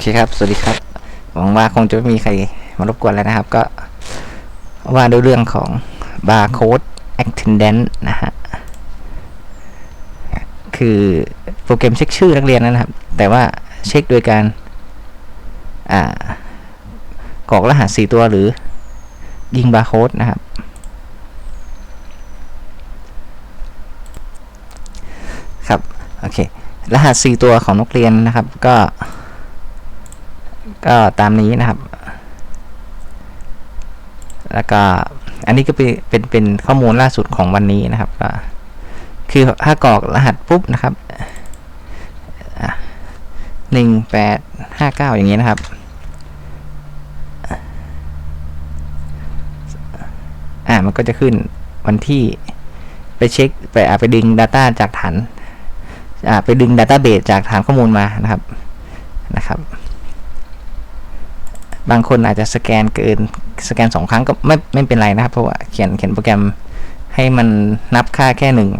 เคครับ สวัสดีครับ หวังว่าคงจะไม่มีใครมารบกวนแล้วนะครับ ก็ว่าด้วยเรื่องของ barcode attendant นะฮะ คือโปรแกรมเช็คชื่อนักเรียนนะครับ แต่ว่าเช็คโดยการอ่ากรอกรหัสสี่ตัวหรือยิงบาร์โค้ดนะครับ ครับ โอเค รหัสสี่ตัวของนักเรียนนะครับ ก็ ก็ตามนี้นะครับ แล้วก็อันนี้ก็เป็นเป็นเป็นข้อมูลล่าสุดของวันนี้นะครับก็คือถ้ากรอกรหัสปุ๊บนะครับหนึ่งแปดห้าเก้าอย่างนี้นะครับ อ่ามันก็จะขึ้นวันที่ไปเช็คไปอ่าไปดึง Data จากฐานอ่าไปดึง Database จากฐานข้อมูลมานะครับนะครับ บางคนอาจจะสแกนเกินสแกนสองครั้งก็ไม่ไม่เป็นไรนะครับ เพราะว่าเขียนเขียนโปรแกรมให้มันนับค่าแค่หนึ่ง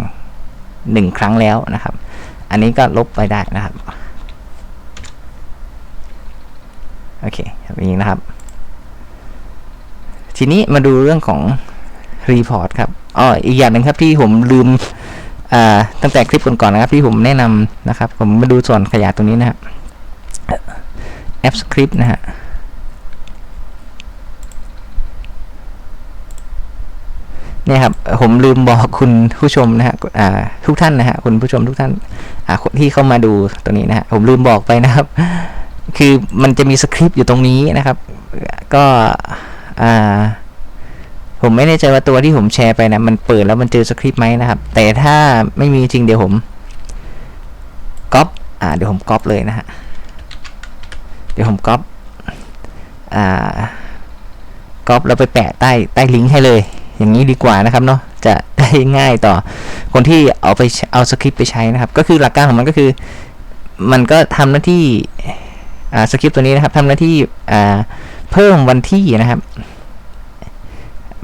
หนึ่งครั้งแล้วนะครับ อันนี้ก็ลบไปได้นะครับโอเคแบบนี้นะครับ ทีนี้มาดูเรื่องของรีพอร์ตครับอ๋ออีกอย่างหนึ่งครับที่ผมลืมอ่าตั้งแต่คลิปก่อนๆนะครับ ที่ผมแนะนำนะครับ ผมมาดูส่วนขยายตรงนี้นะครับแอปสคริปต์นะฮะ เนี่ยครับผมลืมบอกคุณผู้ชมนะฮะอ่าทุกท่านนะฮะคุณผู้ชมทุกท่านอ่าที่เข้ามาดูตัวนี้นะฮะผมลืมบอกไปนะครับ คือมันจะมีสคริปต์อยู่ตรงนี้นะครับ ก็อ่าผมไม่แน่ใจว่าตัวที่ผมแชร์ไปนะมันเปิดแล้วมันเจอสคริปต์ไหมนะครับ แต่ถ้าไม่มีจริงเดี๋ยวผมก๊อปอ่าเดี๋ยวผมก๊อปเลยนะฮะเดี๋ยวผมก๊อปอ่าก๊อปแล้วไปแปะใต้ใต้ลิงก์ให้เลย อย่างนี้ดีกว่านะครับเนาะจะได้ง่ายต่อคนที่เอาไปเอาสคริปต์ไปใช้นะครับ ก็คือหลักการของมันก็คือ มันก็ทำหน้าที่สคริปต์ตัวนี้นะครับทำหน้าที่เพิ่มวันที่นะครับ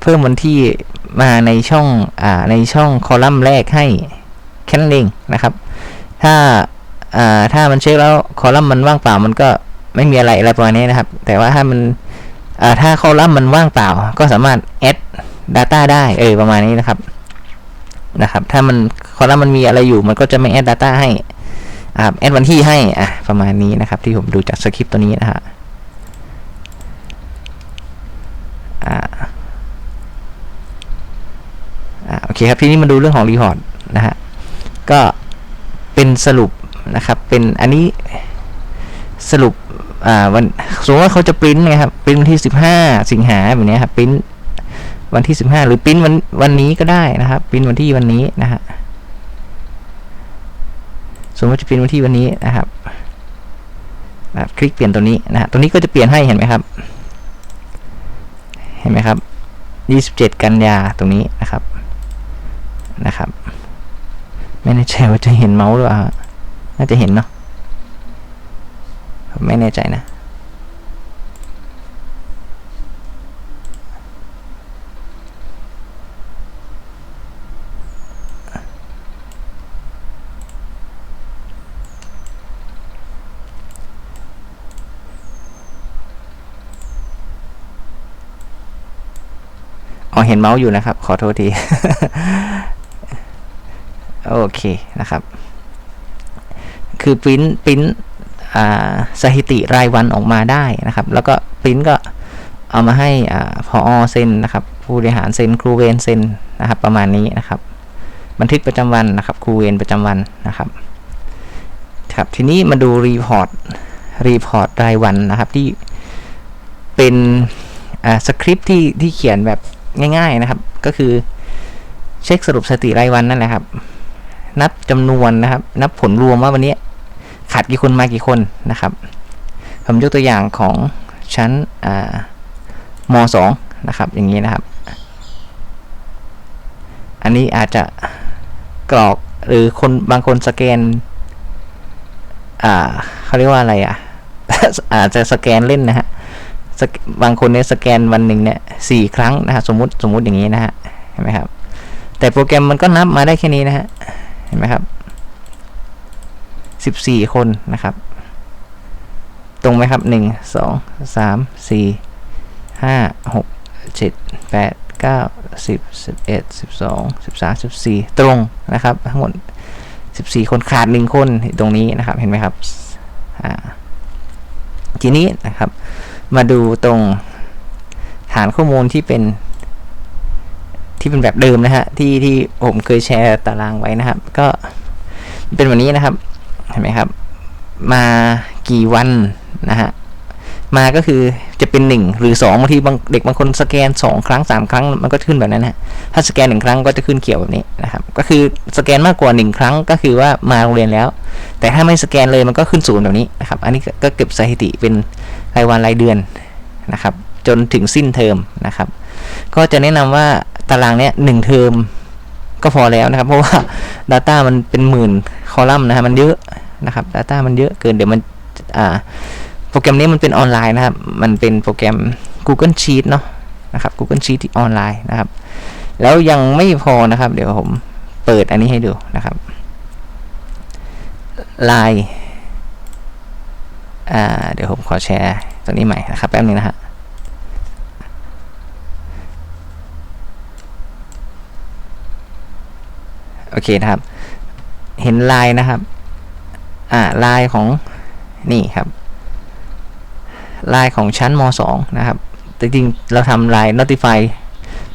เพิ่มวันที่มาในช่องอในช่องคอลัมน์แรกให้แค่นั้นเองนะครับ ถ้าถ้ามันเช็คแล้วคอลัมน์มันว่างเปล่ามันก็ไม่มีอะไรอะไรประมาณนี้นะครับ แต่ว่าถ้ามันถ้าคอลัมน์มันว่างเปล่า ก็สามารถ add Data ได้ เออประมาณนี้นะครับ นะครับ ถ้ามันคอลัมน์มันมีอะไรอยู่ มันก็จะไม่ add data ให้อ่า add วันที่ให้อะประมาณนี้นะครับ ที่ผมดูจากสคริปต์ตัวนี้นะฮะอ่าอ่าโอเคครับทีนี้มาดูเรื่องของรีพอร์ตนะฮะก็เป็นสรุปนะครับ เป็นอันนี้สรุปอ่าวันสมมติว่าเขาจะปริ้นนะครับปริ้นวันที่ 15 สิงหาแบบนี้ครับปริ้น วันที่ 15 หรือปิ้นวันวันนี้ก็ได้นะครับปิ้นวันที่วันนี้นะฮะสมมติจะปิ้นวันที่วันนี้นะครับนะคคลิกเปลี่ยนตัวนี้นะฮะตัวนี้ก็จะเปลี่ยนให้เห็นไหมครับ เห็นไหมครับ 27 กันยาตรงนี้นะครับนะครับไม่แน่ใจว่าจะเห็นเมาส์หรือเปล่าน่าจะเห็นเนาะไม่แน่ใจนะ อ๋อเห็นเมาส์อยู่นะครับ ขอโทษที โอเคนะครับ คือปริ้นปริ้นสถิติรายวันออกมาได้นะครับ แล้วก็ปริ้นก็เอามาให้อพอเซ็นนะครับ ผู้บริหารเซ็นครูเวรเซ็นนะครับ ประมาณนี้นะครับ บันทึกประจำวันนะครับ ครูเวรประจำวันนะครับ ครับ ทีนี้มาดูรีพอร์ตรีพอร์ตรายวันนะครับที่เป็นสคริปต์ที่ที่เขียนแบบ ง่าย ๆนะครับ ก็คือเช็คสรุปสถิติรายวันนั่นแหละครับ นับจำนวนนะครับ นับผลรวมว่าวันนี้ขาดกี่คนมากี่คนนะครับ ผมยกตัวอย่างของชั้นมสองนะครับ อย่างนี้นะครับ อันนี้อาจจะกรอกหรือคนบางคนสแกนอ่าเขาเรียกว่าอะไรอะอาจจะสแกนเล่นนะฮะ บางคนเนี่ยสแกนวันหนึ่งเนี่ยสี่ครั้งนะฮะสมมติสมมติอย่างนี้นะฮะเห็นไหมครับ แต่โปรแกรมมันก็นับมาได้แค่นี้นะฮะเห็นไหมครับสิบสี่คนนะครับ ตรงไหมครับหนึ่งสองสามสี่ห้าหกเจ็ดแปดเก้าสิบสิบเอ็ดสิบสองสิบสามสิบสี่ตรงนะครับ ทั้งหมดสิบสี่คนขาดหนึ่งคนตรงนี้นะครับเห็นไหมครับอ่าทีนี้นะครับ มาดูตรงฐานข้อมูลที่เป็น ที่เป็นแบบเดิมนะฮะที่ที่ผมเคยแชร์ตารางไว้นะครับ ก็เป็นแบบนี้นะครับเห็นไหมครับ มากี่วันนะฮะมาก็คือจะเป็น 1 หรือ2บางทีบางเด็กบางคนสแกน 2 ครั้ง 3 ครั้งมันก็ขึ้นแบบนั้นนะฮะถ้าสแกน 1 ครั้งก็จะขึ้นเขียวแบบนี้นะครับก็คือสแกนมากกว่า 1 ครั้งก็คือว่ามาโรงเรียนแล้ว แต่ถ้าไม่สแกนเลยมันก็ขึ้นศูนย์แบบนี้นะครับอันนี้ก็เก็บสถิติเป็น รายวันรายเดือนนะครับ จนถึงสิ้นเทอมนะครับ ก็จะแนะนำว่าตารางเนี้ยหนึ่งเทอมก็พอแล้วนะครับ เพราะว่า Data มันเป็นหมื่นคอลัมน์นะฮะมันเยอะนะครับ Data มันเยอะเกินเดี๋ยวมันอ่าโปรแกรมนี้มันเป็นออนไลน์นะครับ มันเป็นโปรแกรม Google Sheet เนาะนะครับ Google Sheet ที่ออนไลน์นะครับ แล้วยังไม่พอนะครับ เดี๋ยวผมเปิดอันนี้ให้ดูนะครับไลน์ เดี๋ยวผมขอแชร์ตัวนี้ใหม่นะครับแป๊บนึงนะฮะโอเคนะครับ เห็นลายนะครับ อ่าลายของนี่ครับ ลายของชั้นม .2 นะครับจริงๆเราทำลาย notify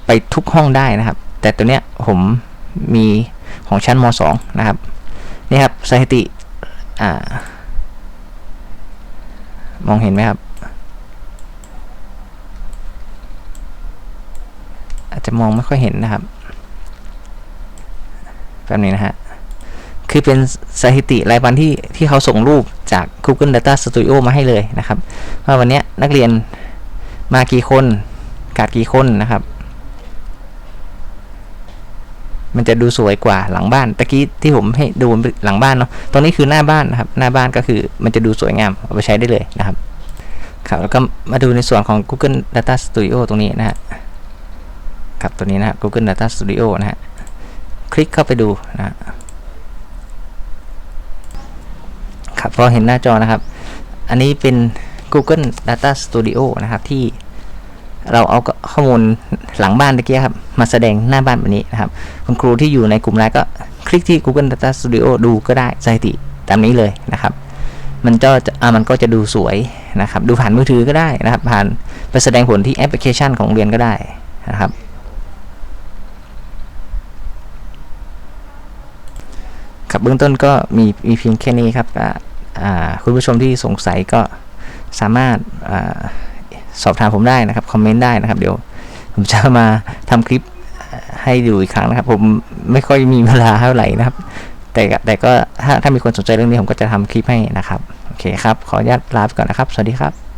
ไปทุกห้องได้นะครับ แต่ตัวเนี้ยผมมีของชั้นม .2 นะครับ นี่ครับสถิติ อ่า มองเห็นไหมครับ อาจจะมองไม่ค่อยเห็นนะครับแบบนี้นะฮะ คือเป็นสถิติรายวันที่ที่เขาส่งรูปจาก Google Data Studio มาให้เลยนะครับ ว่าวันนี้นักเรียนมากี่คนกาดกี่คนนะครับ มันจะดูสวยกว่าหลังบ้านตะกี้ที่ผมให้ดูหลังบ้านเนาะตรงนี้คือหน้าบ้านนะครับ หน้าบ้านก็คือมันจะดูสวยงามเอาไปใช้ได้เลยนะครับครับแล้วก็มาดูในส่วนของ Google Data Studio ตรงนี้นะฮะครับตัวนี้นะ Google Data Studio นะฮะคลิกเข้าไปดูนะครับพอเห็นหน้าจอนะครับ อันนี้เป็น Google Data Studio นะครับที่ เราเอาข้อมูลหลังบ้านตะกี้ครับ มาแสดงหน้าบ้านแบบนี้นะครับ คุณครูที่อยู่ในกลุ่มไลน์ก็คลิกที่ Google Data Studio ดูก็ได้สถิติตามนี้เลยนะครับ มันก็จะมันก็จะดูสวยนะครับ ดูผ่านมือถือก็ได้นะครับ ผ่านไปแสดงผลที่แอปพลิเคชันของเรียนก็ได้นะครับครับเบื้องต้นก็มีมีเพียงแค่นี้ครับคุณผู้ชมที่สงสัยก็สามารถ สอบถามผมได้นะครับคอมเมนต์ได้นะครับ เดี๋ยวผมจะมาทำคลิปให้ดูอีกครั้งนะครับ ผมไม่ค่อยมีเวลาเท่าไหร่นะครับ แต่แต่ก็ถ้าถ้ามีคนสนใจเรื่องนี้ผมก็จะทำคลิปให้นะครับโอเคครับขออนุญาตลาไปก่อนนะครับ สวัสดีครับ